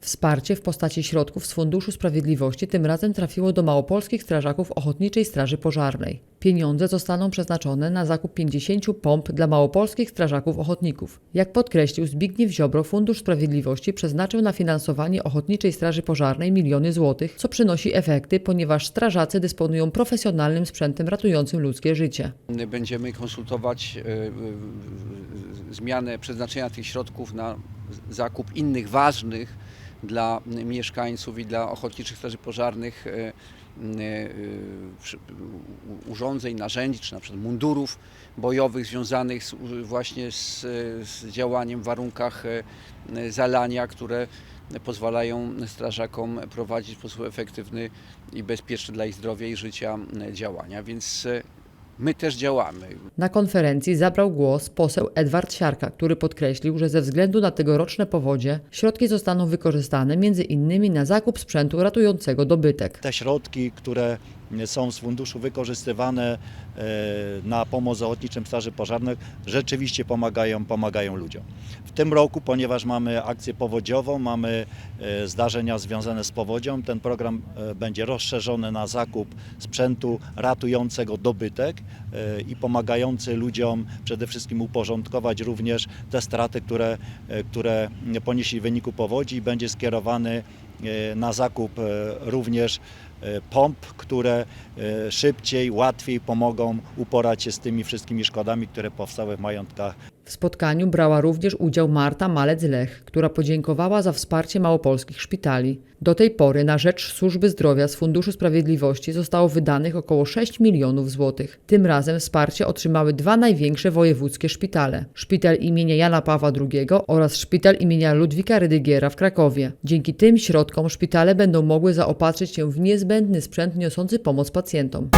Wsparcie w postaci środków z Funduszu Sprawiedliwości tym razem trafiło do małopolskich strażaków Ochotniczej Straży Pożarnej. Pieniądze zostaną przeznaczone na zakup 50 pomp dla małopolskich strażaków ochotników. Jak podkreślił Zbigniew Ziobro, Fundusz Sprawiedliwości przeznaczył na finansowanie Ochotniczej Straży Pożarnej miliony złotych, co przynosi efekty, ponieważ strażacy dysponują profesjonalnym sprzętem ratującym ludzkie życie. Będziemy konsultować e, e, zmianę przeznaczenia tych środków na zakup innych ważnych dla mieszkańców i dla ochotniczych straży pożarnych e, e, urządzeń, narzędzi, czy na przykład mundurów bojowych związanych z, właśnie z, z działaniem w warunkach e, zalania, które pozwalają strażakom prowadzić w sposób efektywny i bezpieczny dla ich zdrowia i życia działania. Więc my też działamy. Na konferencji zabrał głos poseł Edward Siarka, który podkreślił, że ze względu na tegoroczne powodzie środki zostaną wykorzystane między innymi na zakup sprzętu ratującego dobytek. te środki, które są z funduszu wykorzystywane e, na pomoc ochotniczym straży pożarnych, rzeczywiście pomagają, pomagają ludziom. W tym roku, ponieważ mamy akcję powodziową, mamy e, zdarzenia związane z powodzią, ten program e, będzie rozszerzony na zakup sprzętu ratującego dobytek i pomagający ludziom przede wszystkim uporządkować również te straty, które, które ponieśli w wyniku powodzi i będzie skierowany na zakup również pomp, które e, szybciej, łatwiej pomogą uporać się z tymi wszystkimi szkodami, które powstały w majątkach W spotkaniu brała również udział Marta Malec-Lech, która podziękowała za wsparcie małopolskich szpitali. Do tej pory na rzecz służby zdrowia z Funduszu Sprawiedliwości zostało wydanych około 6 milionów złotych. Tym razem wsparcie otrzymały dwa największe wojewódzkie szpitale. Szpital imienia Jana Pawła II oraz szpital imienia Ludwika Rydygiera w Krakowie. Dzięki tym środkom szpitale będą mogły zaopatrzyć się w niezbędny sprzęt niosący pomoc pacjentom.